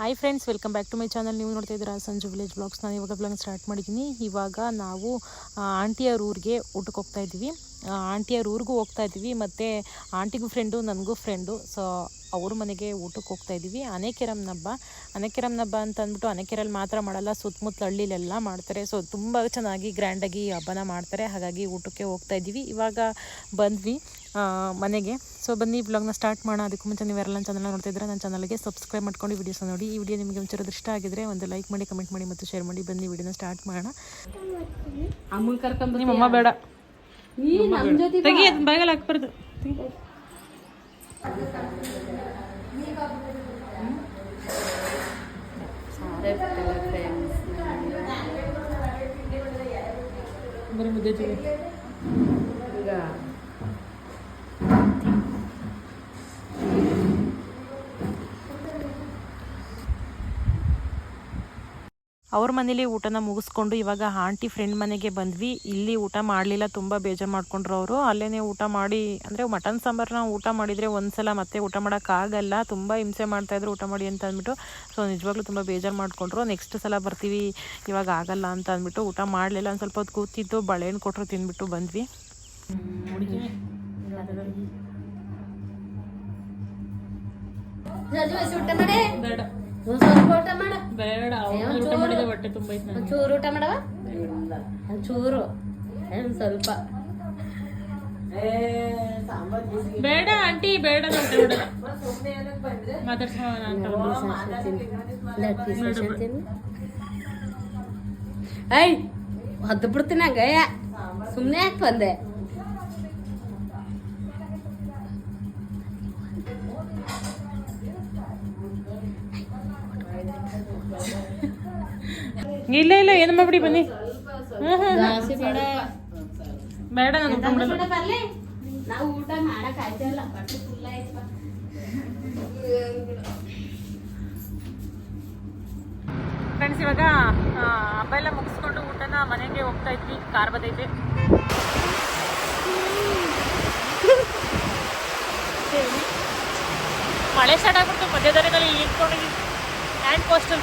Hi friends welcome back to my channel ನೀವು ನೋಡ್ತಾ ಇದ್ದೀರಾ ಸಂಜು ವಿಲೇಜ್ ಬ್ಲಾಗ್ಸ್ ನಾನು ಇವಾಗ ಬ್ಲಾಗ್ ಸ್ಟಾರ್ಟ್ ಮಾಡಿದ್ದೀನಿ. ಇವಾಗ ನಾವು ಆಂಟಿಯವ್ರ ಊರಿಗೆ ಊಟಕ್ಕೆ ಹೋಗ್ತಾ ಇದ್ದೀವಿ. ಆಂಟಿಯವ್ರ ಊರಿಗೂ ಹೋಗ್ತಾ ಇದ್ದೀವಿ. ಮತ್ತು ಆಂಟಿಗೂ ಫ್ರೆಂಡು ನನಗೂ ಫ್ರೆಂಡು ಸೊ ಅವ್ರ ಮನೆಗೆ ಊಟಕ್ಕೆ ಹೋಗ್ತಾ ಇದ್ದೀವಿ. ಅನೇಕೆರಮ್ನ ಹಬ್ಬ ಅನೇಕೆರಮ್ನ ಹಬ್ಬ ಅಂತ ಅಂದ್ಬಿಟ್ಟು ಅನೇಕೆರಲ್ಲಿ ಮಾತ್ರ ಮಾಡಲ್ಲ. ಸುತ್ತಮುತ್ತಲ ಹಳ್ಳಿಲೆಲ್ಲ ಮಾಡ್ತಾರೆ. ಸೊ ತುಂಬ ಚೆನ್ನಾಗಿ ಗ್ರ್ಯಾಂಡಾಗಿ ಹಬ್ಬನ ಮಾಡ್ತಾರೆ. ಹಾಗಾಗಿ ಊಟಕ್ಕೆ ಹೋಗ್ತಾ ಇದ್ದೀವಿ. ಇವಾಗ ಬಂದ್ವಿ. ಮನೆಗೆ. ಸೊ ಬನ್ನಿ ಬ್ಲಾಗ್ನ ಸ್ಟಾರ್ಟ್ ಮಾಡೋ ಅದಕ್ಕೂ ಮುಂಚೆ ನೀವು ಎಲ್ಲ ಚಾನಲ್ ನೋಡ್ತಿದ್ರೆ ನನ್ನ ಚಾನಲ್ಗೆ ಸಬ್ಸ್ಕ್ರೈಬ್ ಮಾಡ್ಕೊಂಡು ವಿಡಿಯೋಸ್ ನೋಡಿ. ಈ ವಿಡಿಯೋ ನಿಮಗೆ ಒಂಚೂರು ಇಷ್ಟ ಆಗಿದ್ರೆ ಒಂದು ಲೈಕ್ ಮಾಡಿ ಕಮೆಂಟ್ ಮಾಡಿ ಮತ್ತು ಶೇರ್ ಮಾಡಿ. ಬನ್ನಿ ವಿಡಿಯೋನ ಸ್ಟಾರ್ಟ್ ಮಾಡೋಣ. ಅಮ್ಮ ಕರ್ಕೊಂಡು ನಿಮ್ಮ ಅಮ್ಮ ಬೇಡ. ತೆಗಿ ಅದನ್ನ ಬಾಗಲ್ಲ ಹಾಕ್ಬಾರ್ದು. ಬರೀ ಮುದ್ದೆ ಈಗ ಅವ್ರ ಮನೇಲಿ ಊಟನ ಮುಗಿಸ್ಕೊಂಡು ಇವಾಗ ಆಂಟಿ ಫ್ರೆಂಡ್ ಮನೆಗೆ ಬಂದ್ವಿ. ಇಲ್ಲಿ ಊಟ ಮಾಡಲಿಲ್ಲ ತುಂಬ ಬೇಜಾರು ಮಾಡ್ಕೊಂಡ್ರು ಅವರು. ಅಲ್ಲೇ ಊಟ ಮಾಡಿ ಅಂದರೆ ಮಟನ್ ಸಾಂಬಾರನ್ನ ಊಟ ಮಾಡಿದರೆ ಒಂದ್ಸಲ ಮತ್ತೆ ಊಟ ಮಾಡೋಕ್ಕಾಗಲ್ಲ ತುಂಬ ಹಿಂಸೆ ಮಾಡ್ತಾಯಿದ್ರು ಊಟ ಮಾಡಿ ಅಂತ ಅಂದ್ಬಿಟ್ಟು. ಸೊ ನಿಜವಾಗ್ಲೂ ತುಂಬ ಬೇಜಾರು ಮಾಡಿಕೊಂಡ್ರು. ನೆಕ್ಸ್ಟ್ ಸಲ ಬರ್ತೀವಿ ಇವಾಗ ಆಗಲ್ಲ ಅಂತ ಅಂದ್ಬಿಟ್ಟು ಊಟ ಮಾಡಲಿಲ್ಲ ಒಂದು ಸ್ವಲ್ಪ ಹೊತ್ತು ಕೂತಿದ್ದು ಬಳೆಹಣ್ಣು ಕೊಟ್ಟರು ತಿಂದ್ಬಿಟ್ಟು ಬಂದ್ವಿ. ಊಟ ಒಂದ್ ಸ್ವಲ್ಪ ಊಟ ಮಾಡ ಬೇಡ ಊಟ ಹೊಟ್ಟೆ ತುಂಬ ಮಾಡವ? ಒಂಚೂರು ಚೂರು. ಒಂದ್ ಸ್ವಲ್ಪ. ಬೇಡ ಆಂಟಿ ಬೇಡ ಮಾತಾಡ್ಸೋಣ ಐ ಹದ್ದು ಬಿಡ್ತೀನಿ ಹಂಗಯ್ಯ ಸುಮ್ಮನೆ ಯಾಕೆ ಬಂದೆ? ಇಲ್ಲ ಇಲ್ಲ ಏನು ಮಾಡ್ಬಿಡಿ ಬನ್ನಿ ಜಾಸ್ತಿ ಬೇಡ ಬೇಡ ನಾನು ಊಟ ಮಾಡಲ್ಲ ಬರ್ಲಿ ನಾವು ಊಟ ಮಾಡಕ್ ಆಯ್ತಲ್ಲ ಬಟ್ಟೆ ಫುಲ್ ಆಯ್ತು ಫ್ರೆಂಡ್ಸ್ ಇವಾಗ ಆ, ಹಬ್ಬ ಎಲ್ಲ ಮುಗಿಸ್ಕೊಂಡು ಊಟನ ಮನೆಗೆ ಹೋಗ್ತಾ ಇದ್ವಿ ಕಾರ್ ಬದೈತೆ ಮಳೆ ಸ್ಟಾರ್ಟ್ ಆಗ್ಬಿಟ್ಟು ಮಧ್ಯದಾರಿನಲ್ಲಿ ಇಟ್ಕೊಂಡಿದ್ವಿ ಹ್ಯಾಂಡ್ ಪೋಸ್ಟಲ್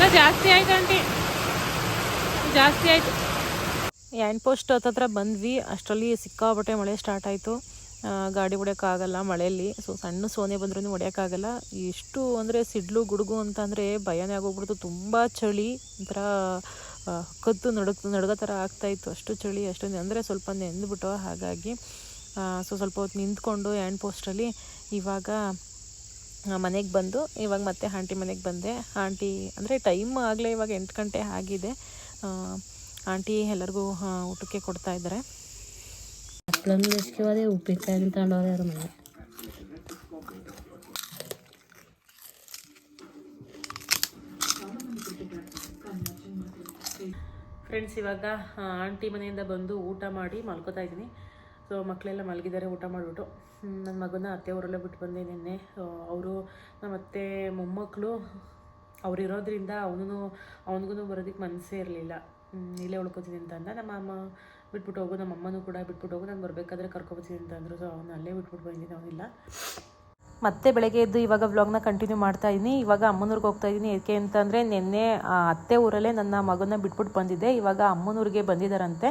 ಇನ್ನ ಜಾಸ್ತಿ ಆಯ್ತು ಆಂಟಿ. ಜಾಸ್ತಿ ಆಯ್ತು. ಹ್ಯಾಂಡ್ ಪೋಸ್ಟ್ ಹತ್ತತ್ರ ಬಂದ್ವಿ. ಅಷ್ಟರಲ್ಲಿ ಸಿಕ್ಕಾಪಟ್ಟೆ ಮಳೆ ಸ್ಟಾರ್ಟ್ ಆಯಿತು. ಗಾಡಿ ಹೊಡ್ಯೋಕ್ಕಾಗಲ್ಲ ಮಳೆಯಲ್ಲಿ. ಸೊ ಸಣ್ಣ ಸೋನೆ ಬಂದ್ರೂ ಹೊಡ್ಯೋಕ್ಕಾಗಲ್ಲ. ಎಷ್ಟು ಅಂದರೆ ಸಿಡ್ಲು, ಗುಡುಗು ಅಂತಂದರೆ ಭಯನೇ ಆಗೋಗ್ಬಿಡ್ತು. ತುಂಬ ಚಳಿ. ಒಂಥರ ಕದ್ದು ನಡುಗ್, ನಡುಗೋ ಥರ ಆಗ್ತಾಯಿತ್ತು ಅಷ್ಟು ಚಳಿ, ಅಷ್ಟು ಅಂದರೆ ಸ್ವಲ್ಪ ನೆಂದ್ಬಿಟ್ಟು ಹಾಗಾಗಿ ಸೊ ಸ್ವಲ್ಪ ಹೊತ್ತು ನಿಂತ್ಕೊಂಡು ಆ್ಯಂಡ್ ಪೋಸ್ಟಲ್ಲಿ ಇವಾಗ ಮನೆಗೆ ಬಂದು ಇವಾಗ ಮತ್ತೆ ಆಂಟಿ ಮನೆಗೆ ಬಂದೆ. ಆಂಟಿ ಅಂದರೆ ಟೈಮ್ ಆಗಲೇ ಇವಾಗ ಎಂಟು ಗಂಟೆ ಆಗಿದೆ. ಆ, ಆಂಟಿ ಎಲ್ಲರಿಗೂ ಊಟಕ್ಕೆ ಕೊಡ್ತಾ ಇದ್ದಾರೆ. ಉಪ್ಪಿನಕಾಯಿ ತಗೊಂಡವ್ರೆ ಅವ್ರ ಮನೆ ಫ್ರೆಂಡ್ಸ್ ಇವಾಗ ಆಂಟಿ ಮನೆಯಿಂದ ಬಂದು ಊಟ ಮಾಡಿ ಮಲ್ಕೋತಾ ಇದ್ದೀನಿ. ಸೊ ಮಕ್ಕಳೆಲ್ಲ ಮಲಗಿದ್ದಾರೆ ಊಟ ಮಾಡಿಬಿಟ್ಟು. ನನ್ನ ಮಗನ ಅತ್ತೆ ಊರಲ್ಲೇ ಬಿಟ್ಟು ಬಂದೆ ನಿನ್ನೆ. ಅವರು ನಮ್ಮ ಅತ್ತೆ ಮೊಮ್ಮಕ್ಕಳು ಅವರಿರೋದ್ರಿಂದ ಅವನು ಅವನಿಗೂ ಬರೋದಕ್ಕೆ ಮನಸ್ಸೇ ಇರಲಿಲ್ಲ. ಇಲ್ಲೇ ಉಳ್ಕೊತೀನಿ ಅಂತ ಅಂದ. ನಮ್ಮ ಅಮ್ಮ ಬಿಟ್ಬಿಟ್ಟು ಹೋಗು, ನಮ್ಮ ಅಮ್ಮನೂ ಕೂಡ ಬಿಟ್ಬಿಟ್ಟು ಹೋಗು ನಾನು ಬರಬೇಕಾದ್ರೆ ಕರ್ಕೊಬತ್ತೀನಿ ಅಂತಂದರು ಸೊ ಅವನು ಅಲ್ಲೇ ಬಿಟ್ಬಿಟ್ಟು ಬಂದಿದ್ದೀನಿ ಅವನಿಲ್ಲ. ಮತ್ತೆ ಬೆಳಗ್ಗೆ ಎದ್ದು ಇವಾಗ ವ್ಲಾಗ್ನ ಕಂಟಿನ್ಯೂ ಮಾಡ್ತಾ ಇದ್ದೀನಿ ಇವಾಗ ಅಮ್ಮನೂರಿಗೆ ಹೋಗ್ತಾ ಇದ್ದೀನಿ ಏಕೆ ಅಂತಂದರೆ ನಿನ್ನೆ ಅತ್ತೆ ಊರಲ್ಲೇ ನನ್ನ ಮಗನ ಬಿಟ್ಬಿಟ್ಟು ಬಂದಿದ್ದೆ. ಇವಾಗ ಅಮ್ಮನೂರಿಗೆ ಬಂದಿದ್ದಾರಂತೆ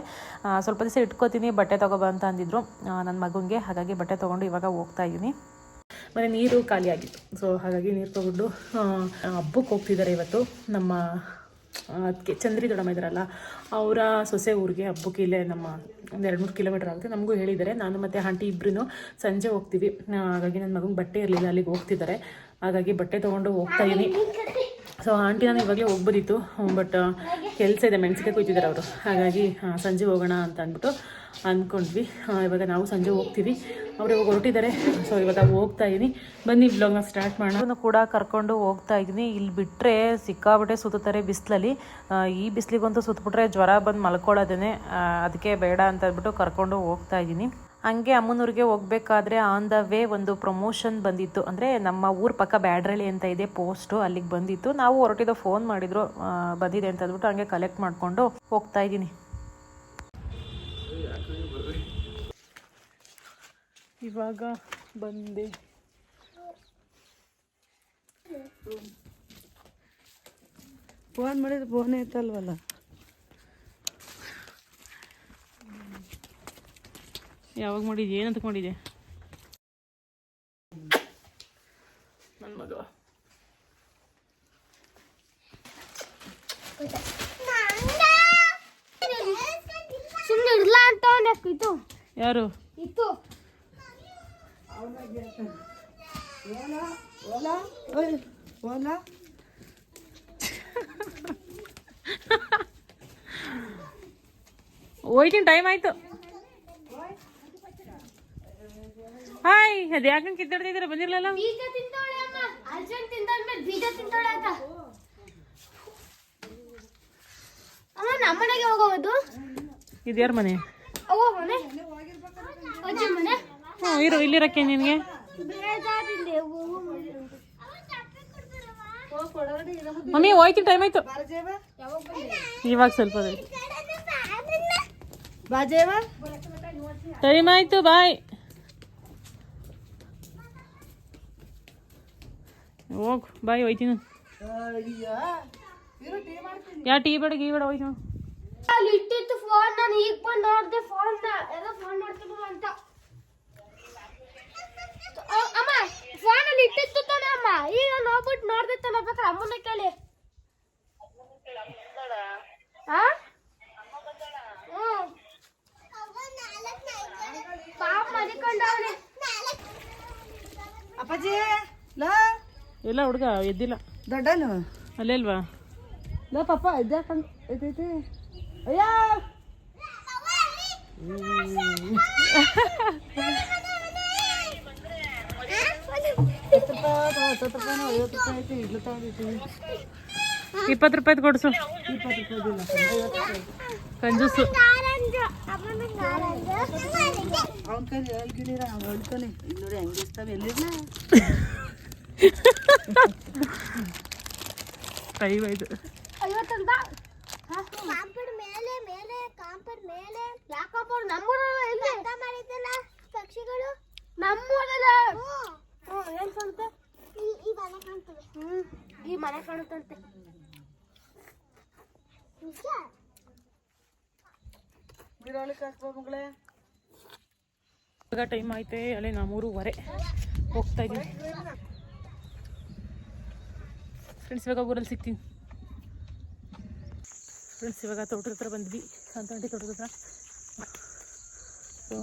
ಸ್ವಲ್ಪ ದಿವಸ ಇಟ್ಕೋತೀನಿ, ಬಟ್ಟೆ ತಗೋಬ ಅಂತ ಅಂದಿದ್ರು. ನನ್ನ ಮಗನಿಗೆ. ಹಾಗಾಗಿ ಬಟ್ಟೆ ತೊಗೊಂಡು ಇವಾಗ ಹೋಗ್ತಾ ಇದ್ದೀನಿ ಮತ್ತು ನೀರು ಖಾಲಿ ಆಗಿತ್ತು. ಸೊ ಹಾಗಾಗಿ ನೀರು ತೊಗೊಂಡು ಹಬ್ಬಕ್ಕೆ ಹೋಗ್ತಿದ್ದಾರೆ ಇವತ್ತು ನಮ್ಮ ಅದಕ್ಕೆ ಚಂದ್ರಿ ದೊಡ್ಡಮ್ಮ ಇದ್ದಾರಲ್ಲ ಅವರ ಸೊಸೆ ಊರಿಗೆ ಹಬ್ಬಕ್ಕೆ ಇಲ್ಲೇ ನಮ್ಮ ಒಂದು ಎರಡು ಮೂರು ಕಿಲೋಮೀಟರ್ ಆಗುತ್ತೆ. ನಮಗೂ ಹೇಳಿದ್ದಾರೆ. ನಾನು ಮತ್ತು ಆಂಟಿ ಇಬ್ಬರೂ ಸಂಜೆ ಹೋಗ್ತೀವಿ. ಹಾಗಾಗಿ ನನ್ನ ಮಗನ ಬಟ್ಟೆ ಇರಲಿಲ್ಲ, ಅಲ್ಲಿಗೆ ಹೋಗ್ತಿದ್ದಾರೆ. ಹಾಗಾಗಿ ಬಟ್ಟೆ ತೊಗೊಂಡು ಹೋಗ್ತಾ ಇದ್ದೀನಿ ಸೊ ಆಂಟಿ ನಾನು ಇವಾಗಲೇ ಹೋಗ್ಬೋದಿತ್ತು ಬಟ್ ಕೆಲಸ ಇದೆ ಮೆಣಸಿಗೆ ಕುಯ್ತಿದ್ದಾರೆ ಅವರು. ಹಾಗಾಗಿ ಸಂಜೆ ಹೋಗೋಣ ಅಂತ ಅಂದ್ಬಿಟ್ಟು ಅಂದ್ಕೊಂಡ್ವಿ ಇವಾಗ ನಾವು ಸಂಜೆ ಹೋಗ್ತೀವಿ. ಅವ್ರು ಇವಾಗ ಹೊರಟಿದ್ದಾರೆ. ಸೊ ಇವಾಗ ಹೋಗ್ತಾ ಇದ್ದೀನಿ ಬನ್ನಿ ಬ್ಲಾಗ್ನ ಸ್ಟಾರ್ಟ್ ಮಾಡೋಣ. ಕೂಡ ಕರ್ಕೊಂಡು ಹೋಗ್ತಾ ಇದ್ದೀನಿ ಇಲ್ಲಿ ಬಿಟ್ಟರೆ ಸಿಕ್ಕಾಬಿಟ್ಟೆ ಸುತ್ತಾರೆ ಬಿಸಿಲಲ್ಲಿ. ಈ ಬಿಸಿಲಿಗಂತೂ ಸುತ್ತಬಿಟ್ರೆ ಜ್ವರ ಬಂದು ಮಲ್ಕೊಳ್ಳೋದೇ ಅದಕ್ಕೆ ಬೇಡ ಅಂತ ಅಂದ್ಬಿಟ್ಟು ಕರ್ಕೊಂಡು ಹೋಗ್ತಾ ಇದ್ದೀನಿ ಹಂಗೆ ಅಮ್ಮನೂರಿಗೆ ಹೋಗ್ಬೇಕಾದ್ರೆ ಆನ್ ದ ವೇ ಒಂದು ಪ್ರಮೋಷನ್ ಬಂದಿತ್ತು. ಅಂದರೆ ನಮ್ಮ ಊರ ಪಕ್ಕ ಬ್ಯಾಡ್ರಳ್ಳಿ ಅಂತ ಇದೆ ಪೋಸ್ಟು ಅಲ್ಲಿಗೆ ಬಂದಿತ್ತು. ನಾವು ಹೊರಟಿದ್ದು ಫೋನ್ ಮಾಡಿದ್ರು. ಬಂದಿದೆ ಅಂತ ಅಂದ್ಬಿಟ್ಟು ಹಂಗೆ ಕಲೆಕ್ಟ್ ಮಾಡಿಕೊಂಡು ಹೋಗ್ತಾ ಇದ್ದೀನಿ ಇವಾಗ ಬಂದೆ. ಫೋನ್ ಮಾಡಿದ್ರೆ ಫೋನ್ ಐತಲ್ವಲ್ಲ? ಯಾವಾಗ ಮಾಡಿದ್ದೆ ಏನಂತ ಮಾಡಿದೆ ನನ್ನ ಮಗ. ಸುಮ್ಮನೆ ಇರ್ಲ ಅಂತ ಯಾರು? ಇತ್ತು. ಹೋಯ್ತೀನಿ ಟೈಮ್ ಆಯ್ತು. ಹಾಯ್ ಅದು ಯಾಕಂಗ್ ಕಿತ್ತಾಡ್ತಿದ್ದೀರ ಬಂದಿರಲಿಲ್ಲ? ನಮ್ಮನೆಗೆ ಹೋಗೋದು? ಇದ್ಯಾರ ಮನೆ? ಮನೆ? ಮನೆ? ಹ್ಞೂ ಇರು ಇಲ್ಲಿರಕ್ಕೆ ನಿನಗೆ. ಬೇಜಾರಿಂದ ಮಮ್ಮಿ ಹೋಯ್ತೀನಿ ಟೈಮ್ ಆಯ್ತು. ಇವಾಗ ಸ್ವಲ್ಪ ಬಾಜೇವ ಟೈಮ್ ಆಯ್ತು ಬಾಯ್ ಹೋಗ್ ಬಾಯ್ ಹೋಯ್ತೀನಿ. ಯಾ ಟೀ ಬೇಡ ಗೀ ಬೇಡ ಹೋಯ್ತು. ಅಲ್ಲಿ ಇಟ್ಟಿತ್ತು ಫೋನ್ ನಾನು ಈಗ ಬಂದು ನೋಡ್ದೆ ಫೋನ್ ಏನೋ ಫೋನ್ ಮಾಡ್ತಿದ್ರು ಅಂತ ಅ- ಅಮ್ಮ ಫೋನ್ ಅಲ್ಲಿ ಇಟ್ಟಿತ್ತು ತಾನೆ ಅಮ್ಮ. ಈಗ ನೋಡ್ಬಿಟ್ಟು ನೋಡ್ದೆ ತಾನೆ ಬೇಕಾದ್ರೆ ಅಮ್ಮನ ಕೇಳಿ. ಆ? ಅಪ್ಪಾಜಿ ಇಲ್ಲ ಎಲ್ಲ ಹುಡುಗ ಎದ್ದಿಲ್ಲ. ದೊಡ್ಡನು. ಅಲ್ಲೇ ಅಲ್ವಾ ಲೋ ಪಾಪ ಇದ್ಯಾಕಂತ ಐತೈತಿ ಅಯ್ಯ. ಹತ್ತು ರೂಪಾಯಿ ಹತ್ತು ರೂಪಾಯಿ ಐವತ್ತು ರೂಪಾಯಿ ಐತಿ ಇಡ್ಲು ಇಪ್ಪತ್ತು ರೂಪಾಯ್ದು ಕೊಡಿಸು. ಇಪ್ಪತ್ತು ರೂಪಾಯಿ ಕಂಜುಸು. ಅವನ ಕೈಲಿ ಹೇಳ್ಕಿದ್ದೀರ ಅವ್ನು ಹೇಳ್ತಾನೆ ಇಲ್ಲಿ. ನೋಡಿ ಹೆಂಗೆ ಇರ್ತಾವೆ ಎಲ್ಲಿರ್ಲ ಟೈಮ್ ಆಯ್ತು ಕಾಂಪೌಂಡ್ ಮೇಲೆ ಮೇಲೆ. ಕಾಂಪೌಂಡ್ ಮೇಲೆ ಯಾವ ಕಾಂಪೌಂಡ್ ನಮ್ಮೂರಲ್ಲ ಎಲ್ಲಿ ಮಾಡಿದ್ದಲ್ಲ? ಪಕ್ಷಿಗಳು? ನಮ್ಮೂರಲ್ಲ. ಹ್ಞೂ ಏನ್ ಕಾಣುತ್ತೆ? ಈ ಮನೆ ಕಾಣ್ತದೆ. ಹ್ಞೂ ಈ ಮನೆ ಕಾಣುತ್ತಂತೆ. ನಿಜ? ಬಿರೋಳಿಗೆ ಹಾಕ್ಬೋ ಮಗಳೇ. ಇವಾಗ ಟೈಮ್ ಐತೆ ಅಲ್ಲಿ ನಾ ಮೂರುವರೆ. ಹೋಗ್ತಾ ಇದ್ದೀನಿ. ಫ್ರೆಂಡ್ಸ್ ಇವಾಗ ಊರಲ್ಲಿ ಸಿಗ್ತೀನಿ. ಫ್ರೆಂಡ್ಸ್ ಇವಾಗ ತೋಟದ ಹತ್ರ ಬಂದ್ವಿ. ಸಂತಾಂಟಿ ತೋಟದ ಹತ್ರ. ಸೊ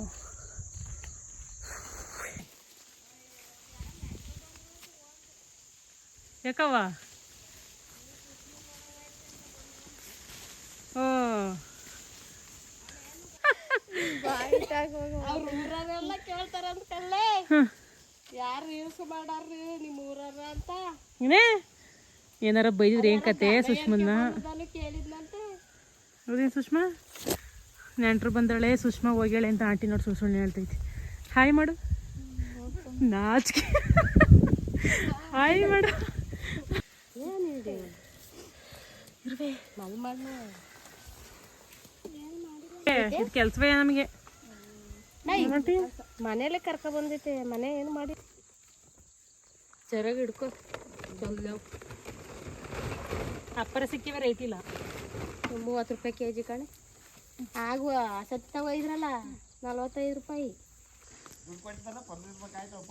ಯಾಕವ್ವ? ಓ. ಊರವರೆಲ್ಲ ಕೇಳ್ತಾರ ಅಂದ್ಕಲ್ಲೇ ಯಾರು ಯೂಸ್ ಮಾಡಾರ್ರಿ ನಿಮ್ಮ ಊರವ್ರ ಅಂತ. ಏನೇ? ಏನಾರ ಬೈದಿದ್ರೆ ಏನ್ ಕತೆ ಸುಷ್ಮನ್ನ? ಹೌದೇನು ಸುಷ್ಮಾ? ನೆಂಟ್ರು ಬಂದಳೆ ಸುಷ್ಮಾ ಹೋಗ್ಯಾಳೆ ಅಂತ ಆಂಟಿ ನೋಡಿ ಸುಳ್ಳು ಸುಳ್ಳು ಹೇಳ್ತೈತಿ. ಹಾಯ್ ಮಾಡು. ನಾಚಿಕೆ. ಹಾಯ್ ಮಾಡು. ಕೆಲಸವೇ ನಮಗೆ. ಮನೇಲೆ ಕರ್ಕ ಬಂದೈತೆ ಮನೆ ಏನು ಮಾಡಿ? ಸರಿಯಾಗಿ ಹಿಡ್ಕೊ. ಅಪ್ಪರ ಸಿಕ್ಕಿವೆ ರೇಟ್ ಇಲ್ಲ. ಮೂವತ್ತು ರೂಪಾಯಿ ಕೆ ಜಿ ಕಣೆ. ಆಗುವ ಸತಿ ಇದ್ರಲ್ಲ ನಲ್ವತ್ತೈದು ರೂಪಾಯಿ.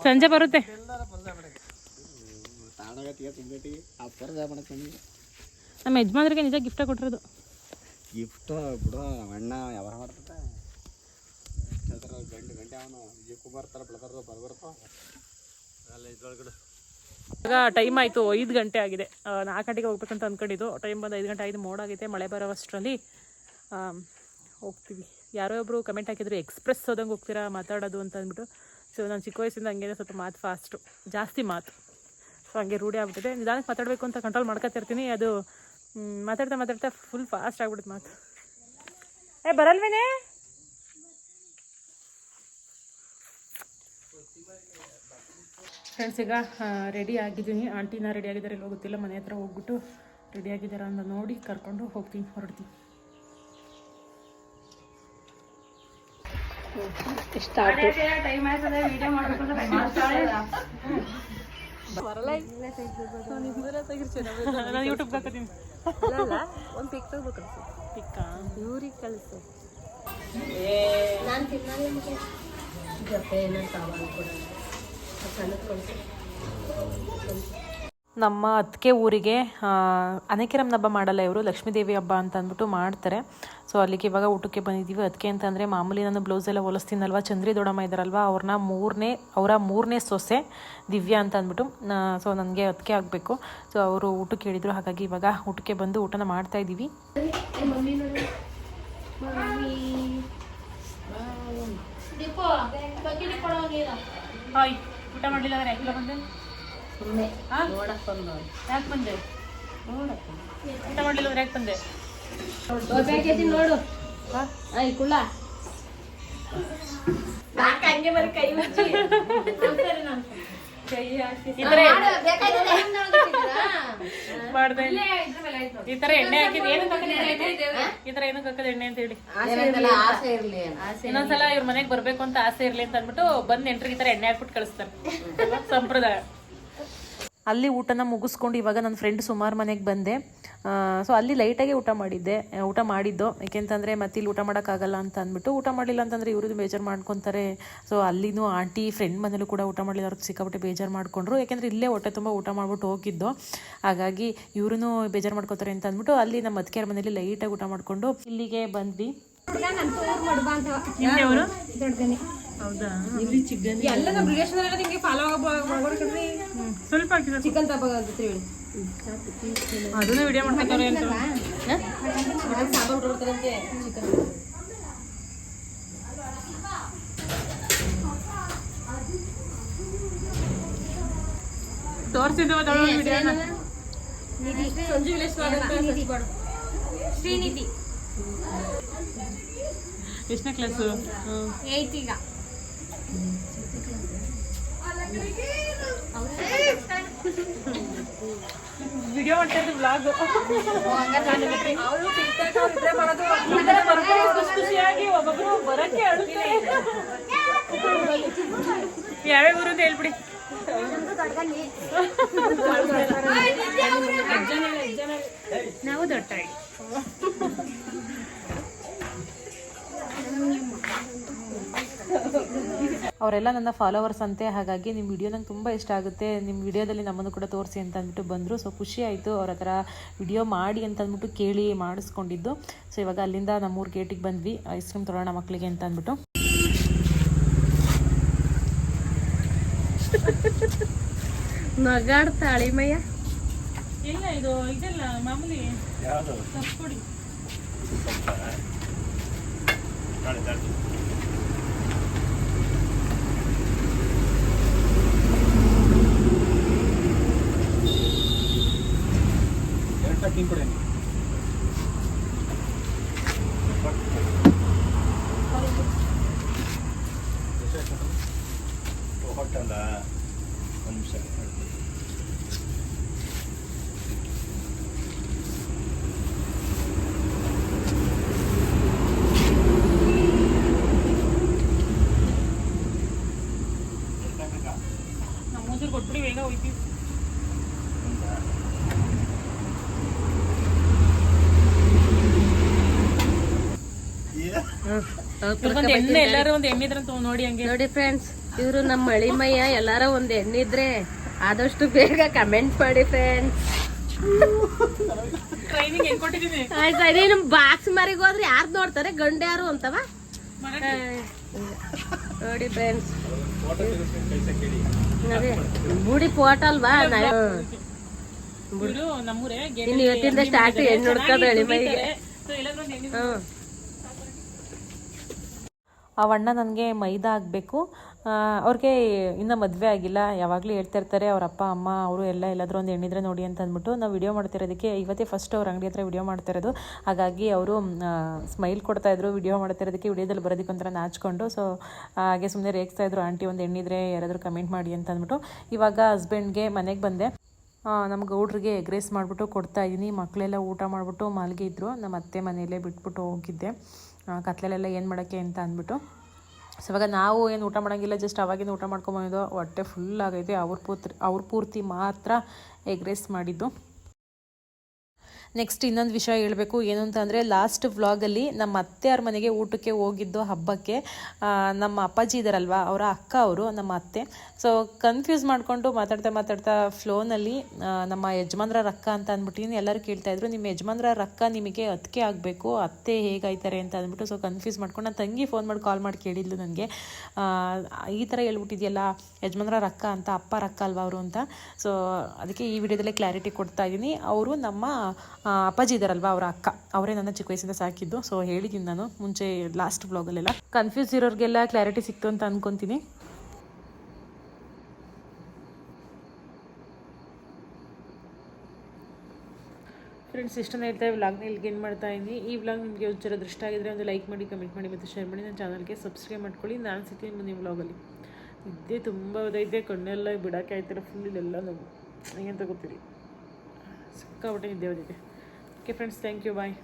ಸಂಜೆ ಬರುತ್ತೆ. ನಮ್ಮ ಯಜಮಾನ್ರಿಗೆ ನಿಜ ಗಿಫ್ಟ ಕೊಟ್ಟಿರೋದು. ಗಿಫ್ಟ್ ಬಿಡು ಅಣ್ಣ ಯಾವ ಮಾಡ್ತೈತೆ ಗಂಟೆ ಗಂಟೆ ಅವನು ವಿಜಯ್ ಕುಮಾರ್ ಥರ ಬೆಳೆದಾರ ಬರ್ಬರ್ತಾವ ಅಲ್ಲ ಇದ್ರೊಳಗಡೆ ಇವಾಗ ಟೈಮ್ ಆಯಿತು ಐದು ಗಂಟೆ ಆಗಿದೆ. ನಾಲ್ಕು ಗಂಟೆಗೆ ಹೋಗ್ಬೇಕಂತ ಅಂದ್ಕೊಂಡಿದ್ದು ಟೈಮ್ ಬಂದು ಐದು ಗಂಟೆ ಐದು ಮೋಡ ಆಗೈತೆ ಮಳೆ ಬರೋ ಅಷ್ಟರಲ್ಲಿ. ಹೋಗ್ತೀವಿ. ಯಾರೋ ಒಬ್ಬರು ಕಮೆಂಟ್ ಹಾಕಿದ್ರು ಎಕ್ಸ್ಪ್ರೆಸ್ ಹೋದಂಗೆ ಹೋಗ್ತೀರಾ? ಮಾತಾಡೋದು ಅಂತ ಅಂದ್ಬಿಟ್ಟು. ಸೊ ನಾನು ಚಿಕ್ಕ ವಯಸ್ಸಿಂದ ಹಂಗೇನೆ ಸ್ವಲ್ಪ ಮಾತು ಫಾಸ್ಟು ಜಾಸ್ತಿ ಮಾತು. ಸೊ ಹಂಗೆ ರೂಢಿ ಆಗ್ಬಿಟ್ಟಿದೆ. ನಿಧಾನಕ್ಕೆ ಮಾತಾಡಬೇಕು ಅಂತ ಕಂಟ್ರೋಲ್ ಮಾಡ್ಕೊತಿರ್ತೀನಿ ಅದು ಮಾತಾಡ್ತಾ ಮಾತಾಡ್ತಾ ಫುಲ್ ಫಾಸ್ಟ್ ಆಗ್ಬಿಡುತ್ತೆ ಮಾತು. ಏ ಬರಲ್ವೇನೆ? ಫ್ರೆಂಡ್ಸ್ ಈಗ ರೆಡಿ ಆಗಿದ್ದೀನಿ. ಆಂಟಿನ ರೆಡಿ ಆಗಿದ್ದಾರೆ. ಇಲ್ಲಿ ಗೊತ್ತಿಲ್ಲ. ಮನೆ ಹತ್ರ ಹೋಗ್ಬಿಟ್ಟು ರೆಡಿ ಆಗಿದ್ದಾರ ಅಂತ ನೋಡಿ ಕರ್ಕೊಂಡು ಹೋಗ್ತೀನಿ ಹೊರಡ್ತೀನಿ. ನಾನು ಯೂಟ್ಯೂಬ್ ಒಂದು ಪಿಕ್ ತಗೋಬೇಕು ಪಿಕ್ಕ ಇವ್ರಿಗೆ ಕಳಿಸು. ಜೊತೆ ಏನಂತ ಸಾಮಾನು ಕೂಡ ಚೆನ್ನಾಗಿ ಕಳಿಸು ನಮ್ಮ ಅದಕ್ಕೆ ಊರಿಗೆ ಅನೇಕರಮ್ಮ ಹಬ್ಬ ಮಾಡಲ್ಲ ಇವರು ಲಕ್ಷ್ಮೀದೇವಿ ಹಬ್ಬ ಅಂತ ಅಂದ್ಬಿಟ್ಟು ಮಾಡ್ತಾರೆ. ಸೊ ಅಲ್ಲಿಗೆ ಇವಾಗ ಊಟಕ್ಕೆ ಬಂದಿದ್ದೀವಿ. ಅದಕ್ಕೆ ಅಂತಂದರೆ ಮಾಮೂಲಿ ನಾನು ಬ್ಲೌಸ್ ಎಲ್ಲ ಹೊಲಿಸ್ತೀನಲ್ವ ಚಂದ್ರಿ ದೊಡಮ್ಮ ಇದ್ದಾರಲ್ವ ಅವ್ರನ್ನ ಮೂರನೇ ಅವರ ಮೂರನೇ ಸೊಸೆ ದಿವ್ಯಾ ಅಂತ ಅಂದ್ಬಿಟ್ಟು ಸೊ ನನಗೆ ಅದಕ್ಕೆ ಆಗಬೇಕು. ಸೊ ಅವರು ಊಟಕ್ಕೆ ಹೇಳಿದರು ಹಾಗಾಗಿ ಇವಾಗ ಊಟಕ್ಕೆ ಬಂದು ಊಟನ ಮಾಡ್ತಾ ಇದ್ದೀವಿ. ಹಾಯ್ ಊಟ ಮಾಡಲಿಲ್ಲ ಅಂದ್ರೆ ಯಾಕೆ ಬಂದೆ? ಸುಮ್ಮನೆ ನೋಡಕ್ ಬಂದು ಯಾಕೆ ಬಂದೆ? ನೋಡಕ್ ಊಟ ಮಾಡಲಿಲ್ಲ ಅಂದ್ರೆ ಯಾಕೆ ಬಂದೆ? ನೋಡ್ಬೇಕೈತಿ ನೋಡು. ಐ ಕುಳ್ಳ. ಹಂಗೆ ಬರೀ ಕೈ ಮುಚ್ಚಿ. ಕೈ ಹಾಕಿ. ಈ ಥರ ಎಣ್ಣೆ ಹಾಕಿದ್ ಏನು ಈ ತರ ಏನಕ್ಕೆ ಹಾಕೋದು ಎಣ್ಣೆ ಅಂತ ಹೇಳಿ. ಇನ್ನೊಂದ್ಸಲ ಇವ್ರ ಮನೆಗೆ ಬರ್ಬೇಕು ಅಂತ ಆಸೆ ಇರ್ಲಿ ಅಂತ ಅಂದ್ಬಿಟ್ಟು ಬಂದ್ ನೆಂಟ್ರಿಗೆ ಈ ತರ ಎಣ್ಣೆ ಹಾಕ್ಬಿಟ್ಟು ಕಳಿಸ್ತಾರೆ. ಸಂಪ್ರದಾಯ. ಅಲ್ಲಿ ಊಟನ ಮುಗಿಸ್ಕೊಂಡು ಇವಾಗ ನನ್ನ ಫ್ರೆಂಡ್ ಸುಮಾರು ಮನೆಗೆ ಬಂದೆ. ಸೊ ಅಲ್ಲಿ ಲೈಟಾಗಿ ಊಟ ಮಾಡಿದ್ದೆ. ಊಟ ಮಾಡಿದ್ದು. ಯಾಕೆಂತಂದರೆ ಮತ್ತೆ ಇಲ್ಲಿ ಊಟ ಮಾಡೋಕ್ಕಾಗಲ್ಲ ಅಂತ ಅಂದ್ಬಿಟ್ಟು ಊಟ ಮಾಡಲಿಲ್ಲ ಅಂತಂದರೆ ಇವ್ರದ್ದು ಬೇಜಾರು ಮಾಡ್ಕೊತಾರೆ. ಸೊ ಅಲ್ಲಿನೂ ಆಂಟಿ ಫ್ರೆಂಡ್ ಮನೇಲೂ ಕೂಡ ಊಟ ಮಾಡಿಲ್ಲ ಅವ್ರಿಗೆ ಸಿಕ್ಕಾಪಟ್ಟೆ ಬೇಜಾರು ಮಾಡಿಕೊಂಡ್ರು. ಯಾಕೆಂದರೆ ಇಲ್ಲೇ ಹೊಟ್ಟೆ ತುಂಬ ಊಟ ಮಾಡ್ಬಿಟ್ಟು ಹೋಗಿದ್ದು. ಹಾಗಾಗಿ ಇವ್ರೂ ಬೇಜಾರು ಮಾಡ್ಕೊತಾರೆ ಅಂತ ಅಂದ್ಬಿಟ್ಟು ಅಲ್ಲಿ ನಮ್ಮ ಅತ್ತಿಗೆಯರ ಮನೇಲಿ ಲೈಟಾಗಿ ಊಟ ಮಾಡಿಕೊಂಡು ಇಲ್ಲಿಗೆ ಬಂದ್ವಿ. ಹೌದಾ? ಇಲ್ಲಿ ಚಿಕನ್ ಎಲ್ಲ ನಮ್ಮ ರಿಲೇಷನ್ ಎಲ್ಲ ನಿಂಗೆ ಫಾಲೋ ಮಾಡ್ಕೊಂಡ್ರಿ ಸ್ವಲ್ಪ ಹಾಕಿದ್ರೆ ಚಿಕನ್ ತಗೋಂತೀವಿ ಅದನ್ನ ವಿಡಿಯೋ ಮಾಡ್ಕೊತಾರೆ ಅಂತ ಸಾಂಬಾರು ಕೊಡ್ತಾರಂತೆ ಚಿಕನ್ ತೋರಿಸಿದ್ದು ವಿಡಿಯೋನ ಸಂಜು ವಿಲೇಶ್ ಶ್ರೀನಿಧಿ. ಎಷ್ಟನೇ ಕ್ಲಾಸು ಏಯ್ತ್ ಈಗ. ವಿಡಿಯೋ ಮಾಡ್ತಾ ಬ್ಲಾಗ್ ಖುಷಿ ಖುಷಿಯಾಗಿ ಒಬ್ಬೊಬ್ರು ಬರಕ್ಕೆ ಅಳುತ್ತಾರೆ ಯಾವ್ಯಾವ ಊರು ಅಂತ ಹೇಳ್ಬಿಡಿ. ನಾವು ದೊಡ್ಡ ಅವರೆಲ್ಲ ನನ್ನ ಫಾಲೋವರ್ಸ್ ಅಂತೆ ಹಾಗಾಗಿ ನಿಮ್ಮ ವಿಡಿಯೋ ನಂಗೆ ತುಂಬ ಇಷ್ಟ ಆಗುತ್ತೆ. ನಿಮ್ಮ ವಿಡಿಯೋದಲ್ಲಿ ನಮ್ಮನ್ನು ಕೂಡ ತೋರಿಸಿ ಅಂತ ಅಂದ್ಬಿಟ್ಟು ಬಂದರು. ಸೊ ಖುಷಿ ಆಯಿತು ಅವ್ರ ಹತ್ರ ವಿಡಿಯೋ ಮಾಡಿ ಅಂತ ಅಂದ್ಬಿಟ್ಟು ಕೇಳಿ ಮಾಡಿಸ್ಕೊಂಡಿದ್ದು. ಸೊ ಇವಾಗ ಅಲ್ಲಿಂದ ನಮ್ಮೂರು ಗೇಟಿಗೆ ಬಂದ್ವಿ. ಐಸ್ ಕ್ರೀಮ್ ತೊಗೊಳ್ಳೋಣ ಮಕ್ಕಳಿಗೆ ಅಂತ ಅಂದ್ಬಿಟ್ಟು ನಗಾಡ್ತಾಳಿ ಮಯ್ಯ ಇಲ್ಲ ಇದು ಇದೆಲ್ಲ ಮಾಮೂಲಿ ಯಾವುದು? ಕೊಡಿ ನಾಳೆ ಜಾಸ್ತಿ ಎರಡು ಪ್ಯಾಕಿಂಗ್ ಕೊಡಿ ಹೊಟ್ಟಲ್ಲ ಒಂದು ನಿಮಿಷ ನಮ್ಮ ಮೂಸರು ಕೊಟ್ಬಿಡಿ ಬೇಗ ಹೋಯ್ತೀವಿ ಒಂದು ಎಣ್ಣೆ ಎಲ್ಲರೂ ಒಂದು ಎಣ್ಣೆ ಇದ್ರೆ ನೋಡಿ ಹಂಗೆ. ನೋಡಿ ಫ್ರೆಂಡ್ಸ್ ಇವರು ನಮ್ಮ ಮಳಿಮಯ್ಯ ಎಲ್ಲಾರ ಒಂದ್ ಎಣ್ಣಿದ್ರೆ ಆದಷ್ಟು ಬೇಗ ಕಮೆಂಟ್ ಮಾಡಿ ಫ್ರೆಂಡ್ಸ್ ಆಯ್ತಾ ಬಾಕ್ಸ್ ಮರಿಗ್ ಹೋದ್ರೆ ಯಾರು ನೋಡ್ತಾರೆ? ಗಂಡ ಯಾರು ಅಂತವ ನೋಡಿ ಫ್ರೆಂಡ್ಸ್ ಅದೇ ಬುಡಿ ಫೋಟೋ ಅಲ್ವಾ? ಇವತ್ತಿಂದ ಸ್ಟಾರ್ಟ್ ಹೆಣ್ಣು ಹುಡ್ಕೋದು ಎಳಿಮೈಗೆ ಹ್ಮ್ ಆ ಅಣ್ಣ ನನಗೆ ಮೈದಾ ಆಗಬೇಕು ಅವ್ರಿಗೆ ಇನ್ನೂ ಮದುವೆ ಆಗಿಲ್ಲ. ಯಾವಾಗಲೂ ಹೇಳ್ತಾ ಇರ್ತಾರೆ ಅವ್ರ ಅಪ್ಪ, ಅಮ್ಮ, ಅವರು ಎಲ್ಲ ಎಲ್ಲಾದರೂ ಒಂದು ಹೆಣ್ಣಿದ್ರೆ ನೋಡಿ ಅಂತ ಅಂದ್ಬಿಟ್ಟು ನಾವು ವಿಡಿಯೋ ಮಾಡ್ತಿರೋದಕ್ಕೆ ಇವತ್ತೇ ಫಸ್ಟ್ ಅವ್ರ ಅಂಗಡಿ ಹತ್ರ ವಿಡಿಯೋ ಮಾಡ್ತಿರೋದು. ಹಾಗಾಗಿ ಅವರು ಸ್ಮೈಲ್ ಕೊಡ್ತಾಯಿದ್ರು ವಿಡಿಯೋ ಮಾಡ್ತಿರೋದಕ್ಕೆ ವಿಡಿಯೋದಲ್ಲಿ ಬರೋದಕ್ಕೆ ಒಂಥರ ನಾಚ್ಕೊಂಡು. ಸೊ ಹಾಗೆ ಸುಮ್ಮನೆ ರೇಗ್ತಾ ಇದ್ರು, ಆಂಟಿ ಒಂದು ಹೆಣ್ಣಿದ್ರೆ ಯಾರಾದರೂ ಕಮೆಂಟ್ ಮಾಡಿ ಅಂತ ಅಂದ್ಬಿಟ್ಟು. ಇವಾಗ ಹಸ್ಬೆಂಡ್ಗೆ ಮನೆಗೆ ಬಂದೆ. ನಮ್ಗೆ ಗೌಡ್ರಿಗೆ ಎಗ್ ರೈಸ್ ಮಾಡಿಬಿಟ್ಟು ಕೊಡ್ತಾ ಇದ್ದೀನಿ ಮಕ್ಕಳೆಲ್ಲ ಊಟ ಮಾಡಿಬಿಟ್ಟು ಮಲಗಿದ್ರು ನಮ್ಮ ಅತ್ತೆ ಮನೆಯಲ್ಲೇ ಬಿಟ್ಬಿಟ್ಟು ಹೋಗಿದ್ದೆ. ಕತ್ಲೆಲೆಲ್ಲ ಏನು ಮಾಡೋಕ್ಕೆ ಅಂತ ಅಂದ್ಬಿಟ್ಟು. ಸೊ ಇವಾಗ ನಾವು ಏನು ಊಟ ಮಾಡೋಂಗಿಲ್ಲ ಜಸ್ಟ್ ಅವಾಗಿಂದ ಊಟ ಮಾಡ್ಕೊಂಬಂದಿದ್ದು ಹೊಟ್ಟೆ ಫುಲ್ ಆಗೈತೆ. ಅವ್ರ ಪೂರ್ತಿ ಅವ್ರ ಪೂರ್ತಿ ಮಾತ್ರ ಎಗ್ ರೈಸ್ ಮಾಡಿದ್ದು. ನೆಕ್ಸ್ಟ್ ಇನ್ನೊಂದು ವಿಷಯ ಹೇಳಬೇಕು ಏನು ಅಂತ ಅಂದರೆ ಲಾಸ್ಟ್ ವ್ಲಾಗಲ್ಲಿ ನಮ್ಮ ಅತ್ತೆಯವ್ರ ಮನೆಗೆ ಊಟಕ್ಕೆ ಹೋಗಿದ್ದು ಹಬ್ಬಕ್ಕೆ ನಮ್ಮ ಅಪ್ಪಾಜಿ ಇದ್ದಾರಲ್ವ ಅವರ ಅಕ್ಕ ಅವರು, ನಮ್ಮ ಅತ್ತೆ. ಸೊ ಕನ್ಫ್ಯೂಸ್ ಮಾಡಿಕೊಂಡು ಮಾತಾಡ್ತಾ ಮಾತಾಡ್ತಾ ಫ್ಲೋನಲ್ಲಿ ನಮ್ಮ ಯಜಮಾನ್ರ ರಕ್ಕ ಅಂತ ಅಂದ್ಬಿಟ್ಟಿನಿ ಎಲ್ಲರೂ ಕೇಳ್ತಾ ಇದ್ರು, ನಿಮ್ಮ ಯಜಮಾನ್ರ ರಕ್ಕ ನಿಮಗೆ ಅತ್ತಿಗೆ ಆಗಬೇಕು, ಅತ್ತೆ ಹೇಗಾಯ್ತಾರೆ ಅಂತ ಅಂದ್ಬಿಟ್ಟು ಸೊ ಕನ್ಫ್ಯೂಸ್ ಮಾಡ್ಕೊಂಡು ನಾನು ತಂಗಿ ಫೋನ್ ಮಾಡಿ ಕಾಲ್ ಮಾಡಿ ಕೇಳಿದ್ಲು ನನಗೆ. ಈ ಥರ ಹೇಳ್ಬಿಟ್ಟಿದೆಯಲ್ಲ, ಯಜಮಾನ್ರ ರಕ್ಕ ಅಂತ, ಅಪ್ಪ ರಕ್ಕ ಅಲ್ವಾ ಅವರು ಅಂತ? ಸೊ ಅದಕ್ಕೆ ಈ ವಿಡಿಯೋದಲ್ಲೇ ಕ್ಲಾರಿಟಿ ಕೊಡ್ತಾ ಇದ್ದೀನಿ. ಅವರು ನಮ್ಮ ಅಪ್ಪಾಜಿ ಇದ್ದಾರಲ್ವ ಅವರ ಅಕ್ಕ? ಅವರೇ ನನ್ನ ಚಿಕ್ಕ ವಯಸ್ಸಿಂದ ಸಾಕಿದ್ದು. ಸೊ ಹೇಳಿದ್ದೀನಿ ನಾನು ಮುಂಚೆ ಲಾಸ್ಟ್ ಬ್ಲಾಗಲ್ಲೆಲ್ಲ ಕನ್ಫ್ಯೂಸ್ ಇರೋರಿಗೆಲ್ಲ ಕ್ಲಾರಿಟಿ ಸಿಕ್ತು ಅಂತ ಅಂದ್ಕೊತೀನಿ ಫ್ರೆಂಡ್ಸ್ ಇಷ್ಟನ್ನು ಹೇಳ್ತಾ ವ್ಲಾಗ್ನ ಇಲ್ಲಿಗೆ ಏನು ಮಾಡ್ತಾ ಇದ್ದೀನಿ. ಈ ವ್ಲಾಗ್ ನಿಮಗೆ ಒಂಚೂರು ದೃಷ್ಟ ಆಗಿದ್ರೆ ಒಂದು ಲೈಕ್ ಮಾಡಿ ಕಮೆಂಟ್ ಮಾಡಿ ಮತ್ತು ಶೇರ್ ಮಾಡಿ ನನ್ನ ಚಾನಲ್ಗೆ ಸಬ್ಸ್ಕ್ರೈಬ್ ಮಾಡ್ಕೊಳ್ಳಿ. ನಾನು ಸಿಗ್ತೀನಿ ಮುಂದಿನ ವ್ಲಾಗಲ್ಲಿ ಇದ್ದೇ ತುಂಬ ಇದೈತೆ ಕಣ್ಣೆಲ್ಲ ಬಿಡೋಕೆ ಆಯ್ತಾರೆ ಫುಲ್ ಇಲ್ಲೆಲ್ಲ ನೋವು. ಅಂತ ತಗೋತೀರಿ ಸಿಕ್ಕಾಬಿಟ್ಟೆ ನಿದ್ದೆ ಬಂದಿದೆ okay friends thank you bye